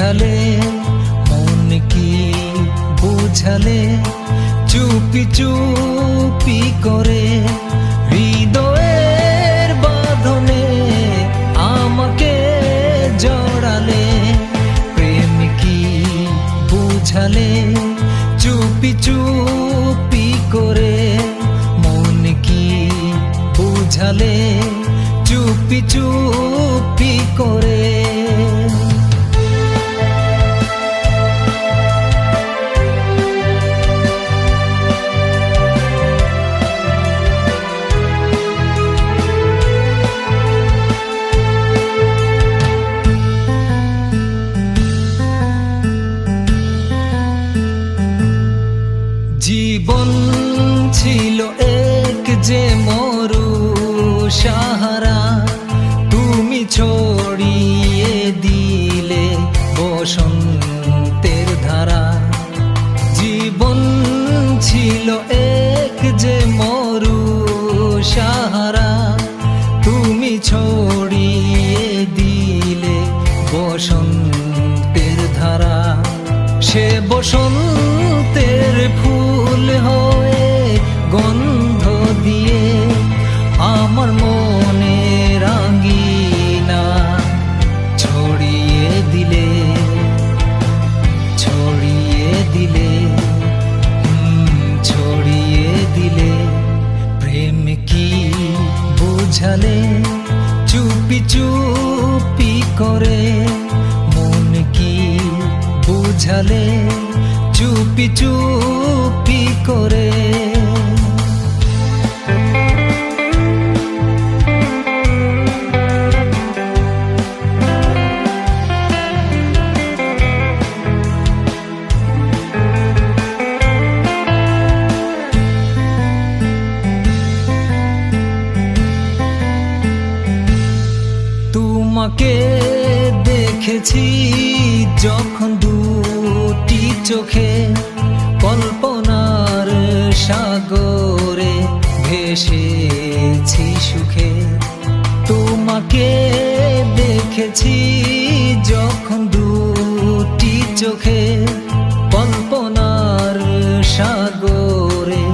বুঝালে, মন কি বুঝালে? চুপি চুপি করে হৃদয়ের বাঁধনে আমাকে জড়ালে, প্রেম কি বুঝালে? চুপি চুপি করে মন কি বুঝালে? চুপি চুপি জীবন ছিল এক যে মরু সাহারা। তুমি ছড়িয়ে দিলে বসন্তের ধারা। জীবন ছিল এক যে মরু সাহারা। তুমি ছড়িয়ে দিলে বসন্তের ধারা। সে বসন্তের ফুল হয়ে গন্ধ দিয়ে আমার মনে রাঙ্গিনা ছড়িয়ে দিলে ছড়িয়ে দিলে ছড়িয়ে দিলে প্রেম কি বুঝালে? চুপি চুপি করে মন কি বুঝালে? চুপি চুপি করে। তোমাকে দেখেছি যখন দুটি চোখে কল্পনার সাগরে ভেসেছি সুখে। তোমাকে দেখেছি যখন দুটি চোখে কল্পনার সাগরে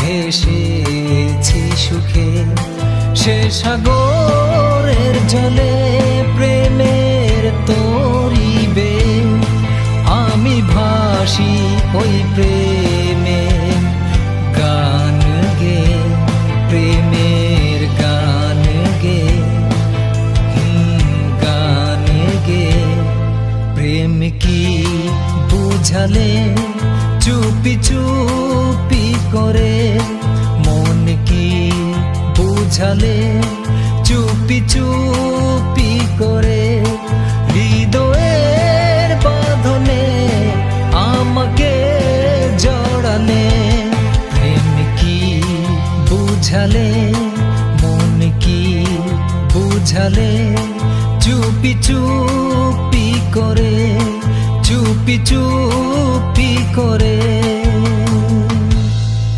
ভেসেছি সুখে। সে সাগরের জলে বুঝালে চুপি চুপি করে মন কি বুঝালে? চুপি চুপি করে হৃদয়ের বাঁধনে আমাকে জড়ালে। প্রেম কি বুঝালে? মন কি বুঝালে? চুপি চুপি করে চুপি চুপি করে